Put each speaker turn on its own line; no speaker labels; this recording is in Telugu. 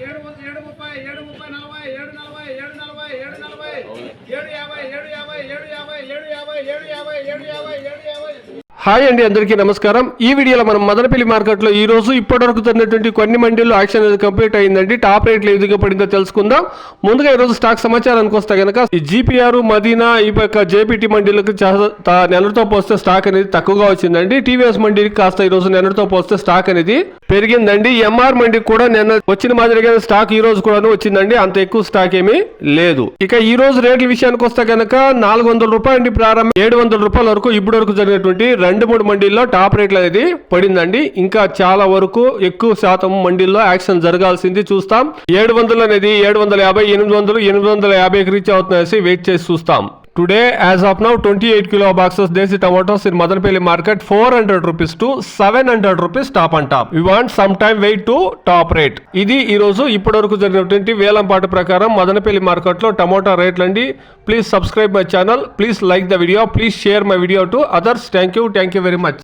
ఏడు వంద- ఏడు ముప్పై ఏడు ముప్పై నలభై ఏడు నలభై ఏడు నలభై ఏడు నలభై ఏడు యాభై ఏడు యాభై ఏడు యాభై ఏడు యాభై ఏడు యాభై ఏడు యాభై ఏడు యాభై
హాయ్ అండి అందరికీ నమస్కారం. ఈ వీడియోలో మనం మదనపల్లి మార్కెట్లో ఈ రోజు ఇప్పటివరకు జరిగినటువంటి కొన్ని మండీల్లో యాక్షన్ అనేది కంప్లీట్ అయిందండి. టాప్ రేట్లు ఎదుగు పడిందో తెలుసుకుందాం. ముందుగా ఈ రోజు స్టాక్ సమాచారానికి వస్తే కనుక ఈ జీపీఆర్ మదీనా ఈ యొక్క జేపీటీ మండీలకు చాలా నెలతో పోస్తే స్టాక్ అనేది తక్కువగా వచ్చిందండి. టీవీఎస్ మండీకి కాస్త ఈ రోజు నెలతో పోస్తే స్టాక్ అనేది పెరిగిందండి. ఎంఆర్ మండీకి కూడా నిన్న వచ్చిన మాదిరిగా స్టాక్ ఈ రోజు కూడా వచ్చిందండి. అంత ఎక్కువ స్టాక్ ఏమీ లేదు. ఇక ఈ రోజు రేట్ల విషయానికి వస్తే కనుక నాలుగు వందల రూపాయల ప్రారంభం. ఏడు వందల రూపాయల వరకు ఇప్పటి వరకు జరిగినటువంటి రెండు మూడు మండీల్లో టాప్ రేట్లు అనేది పడిందండి. ఇంకా చాలా వరకు ఎక్కువ శాతం మండీల్లో యాక్షన్ జరగాల్సింది చూస్తాం. ఏడు వందలు అనేది ఏడు వందల యాభై ఎనిమిది వందలు ఎనిమిది వందల యాభైకి రీచ్ అవుతుందనేసి వెయిట్ చేసి చూస్తాం. Today as of now twenty eight kilo boxes desi tomatoes in Madanapalle market four hundred rupees to seven hundred rupees top and top we want some time wait to top rate ఇది ఈ రోజు ఇప్పటి వరకు జరిగినటువంటి వేలంపాటు ప్రకారం మదనపల్లి మార్కెట్లో టమోటా రేట్లు please subscribe my channel please like the video please share my video to others thank you thank you very much